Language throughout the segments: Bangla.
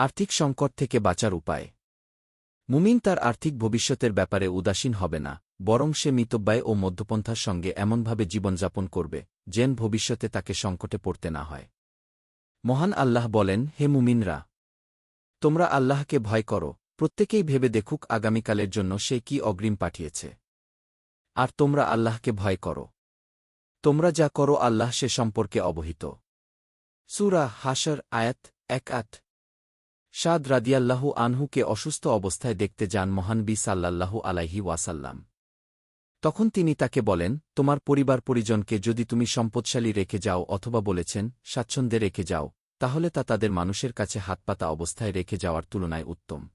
আর্থিক সংকট থেকে বাঁচার উপায়। মুমিন তার আর্থিক ভবিষ্যতের ব্যাপারে উদাসীন হবে না, বরং সে মিতব্যয় ও মধ্যপন্থার সঙ্গে এমনভাবে জীবনযাপন করবে, যেন ভবিষ্যতে তাকে সংকটে পড়তে না হয়। মহান আল্লাহ বলেন, হে মুমিনরা! তোমরা আল্লাহকে ভয় করো, প্রত্যেকেই ভেবে দেখুক আগামীকালের জন্য সে কি অগ্রিম পাঠিয়েছে। আর তোমরা আল্লাহকে ভয় করো। তোমরা যা করো আল্লাহ সে সম্পর্কে অবহিত। সুরা হাসর আয়াত এক আট। সাদ রাদিয়াল্লাহু আনহুকে অসুস্থ অবস্থায় দেখতে যান মহানবী সাল্লাল্লাহু আলাইহি ওয়াসাল্লাম। তখন তিনি তাকে বলেন, তোমার পরিবার পরিজনকে যদি তুমি সম্পদশালী রেখে যাও অথবা বলেছেন, স্বাচ্ছন্দ্যে রেখে যাও, তাহলে তা তাদের মানুষের কাছে হাতপাতা অবস্থায় রেখে যাওয়ার তুলনায় উত্তম।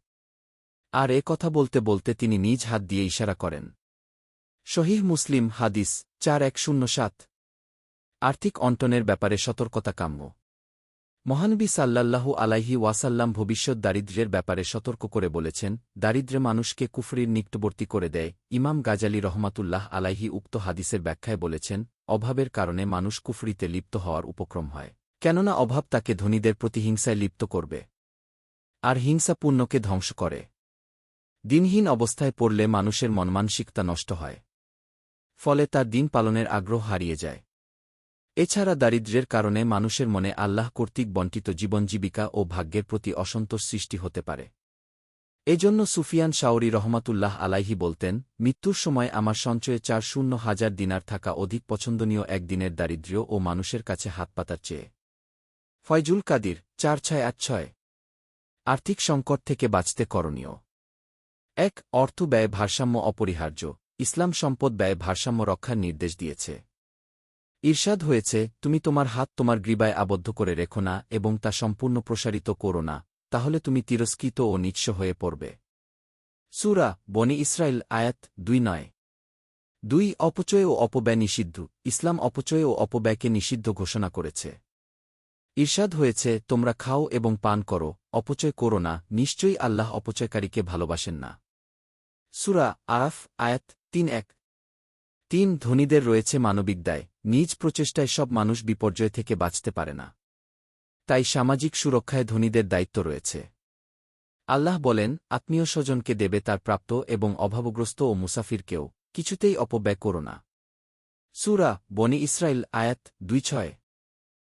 আর এ কথা বলতে বলতে তিনি নিজ হাত দিয়ে ইশারা করেন। শহীহ মুসলিম হাদিস চার এক শূন্য সাত। আর্থিক অন্টনের ব্যাপারে সতর্কতা কাম্য মহানবী সাল্লাল্লাহু আলাইহি ওয়াসাল্লাম ভবিষ্যৎ দারিদ্র্যের ব্যাপারে সতর্ক করে বলেছেন, দারিদ্র্য মানুষকে কুফরির নিকটবর্তী করে দেয়। ইমাম গাজালি রহমাতুল্লাহ আলাইহি উক্ত হাদিসের ব্যাখ্যায় বলেছেন, অভাবের কারণে মানুষ কুফরিতে লিপ্ত হওয়ার উপক্রম হয়। কেননা অভাব তাকে ধনীদের প্রতি হিংসায় লিপ্ত করবে আর হিংসা পুণ্যকে ধ্বংস করে। দিনহীন অবস্থায় পড়লে মানুষের মনমানসিকতা নষ্ট হয়। ফলে তার দিন পালনের আগ্রহ হারিয়ে যায়। এছাড়া দারিদ্র্যের কারণে মানুষের মনে আল্লাহ কর্তৃক বন্টিত জীবনজীবিকা ও ভাগ্যের প্রতি অসন্তোষ সৃষ্টি হতে পারে। এজন্য সুফিয়ান শাওরি রহমাতুল্লাহ আলাইহি বলতেন, মৃত্যুর সময় আমার সঞ্চয়ে চার শূন্য হাজার দিনার থাকা অধিক পছন্দনীয় একদিনের দারিদ্র্য ও মানুষের কাছে হাত পাতার চেয়ে। ফয়জুল কাদির, চার ছয় আট ছয়। আর্থিক সংকট থেকে বাঁচতে করণীয়। এক, অর্থ ব্যয় ভারসাম্য অপরিহার্য। ইসলাম সম্পদ ব্যয় ভারসাম্য রক্ষার নির্দেশ দিয়েছে। ঈর্ষাদ হয়েছে, তুমি তোমার হাত তোমার গ্রীবায় আবদ্ধ করে রেখো না এবং তা সম্পূর্ণ প্রসারিত করো না, তাহলে তুমি তিরস্কৃত ও নিঃস্ব হয়ে পড়বে। সুরা বনি ইসরায়েল আয়াত দুই নয়। দুই অপচয় ও অপব্যয় নিষিদ্ধ, ইসলাম অপচয় ও অপব্যয়কে নিষিদ্ধ ঘোষণা করেছে। ঈর্ষাদ হয়েছে, তোমরা খাও এবং পান করো, অপচয় করো না, নিশ্চয়ই আল্লাহ অপচয়কারীকে ভালোবাসেন না। সুরা আরাফ, আয়াত তিন এক। তিন ধনীদের রয়েছে মানবিক দায়, নিজ প্রচেষ্টায় সব মানুষ বিপর্যয় থেকে বাঁচতে পারে না। তাই সামাজিক সুরক্ষায় ধনীদের দায়িত্ব রয়েছে। আল্লাহ বলেন, আত্মীয় স্বজনকে দেবে তার প্রাপ্ত এবং অভাবগ্রস্ত ও মুসাফিরকেও, কিছুতেই অপব্যয় করো না। সুরা বনি ইসরায়েল আয়াত দুই ছয়।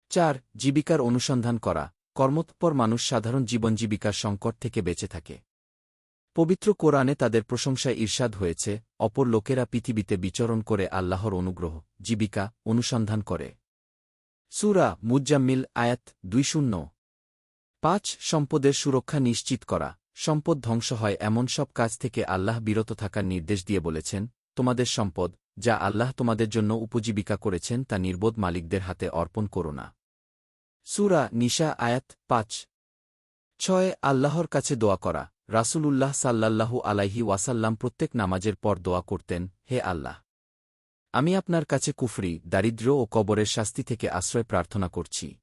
চার, জীবিকার অনুসন্ধান করা, কর্মতৎপর মানুষ সাধারণ জীবন জীবিকার সংকট থেকে বেঁচে থাকে। পবিত্র কোরআনে তাদের প্রশংসায় ঈর্ষাদ হয়েছে, অপর লোকেরা পৃথিবীতে বিচরণ করে আল্লাহর অনুগ্রহ, জীবিকা, অনুসন্ধান করে। সুরা মুজ্জাম্মিল আয়াত দুই শূন্য পাঁচ, সম্পদের সুরক্ষা নিশ্চিত করা। সম্পদ ধ্বংস হয় এমন সব কাজ থেকে আল্লাহ বিরত থাকার নির্দেশ দিয়ে বলেছেন, তোমাদের সম্পদ, যা আল্লাহ তোমাদের জন্য উপজীবিকা করেছেন তা নির্বোধ মালিকদের হাতে অর্পণ করো না। সুরা নিশা আয়াত পাঁচ। ছয়, আল্লাহর কাছে দোয়া করা। রাসূলুল্লাহ সাল্লাল্লাহু আলাইহি ওয়াসাল্লাম প্রত্যেক নামাজের পর দোয়া করতেন, হে আল্লাহ! আমি আপনার কাছে কুফরি, দারিদ্র ও কবরের শাস্তি থেকে আশ্রয় প্রার্থনা করছি।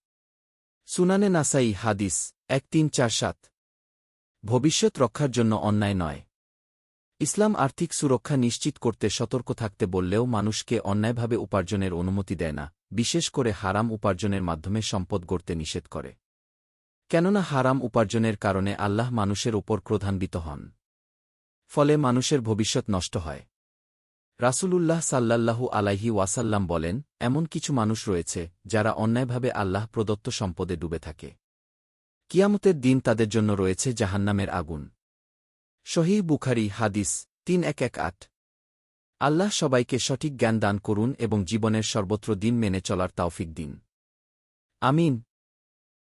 সুনানে নাসাই হাদিস, এক তিন চার সাত। ভবিষ্যৎ রক্ষার জন্য অন্যায় নয়। ইসলাম আর্থিক সুরক্ষা নিশ্চিত করতে সতর্ক থাকতে বললেও মানুষকে অন্যায়ভাবে উপার্জনের অনুমতি দেয় না, বিশেষ করে হারাম উপার্জনের মাধ্যমে সম্পদ গড়তে নিষেধ করে। কেননা হারাম উপার্জনের কারণে আল্লাহ মানুষের ওপর ক্রোধান্বিত হন। ফলে মানুষের ভবিষ্যৎ নষ্ট হয়। রাসূলুল্লাহ সাল্লাল্লাহু আলাইহি ওয়াসাল্লাম বলেন, এমন কিছু মানুষ রয়েছে, যারা অন্যায়ভাবে আল্লাহ প্রদত্ত সম্পদে ডুবে থাকে। কিয়ামতের দিন তাদের জন্য রয়েছে জাহান্নামের আগুন। শহীদ বুখারি হাদিস তিন এক এক আট। আল্লাহ সবাইকে সঠিক জ্ঞান দান করুন এবং জীবনের সর্বত্র দিন মেনে চলার তাওফিক দিন। আমিন।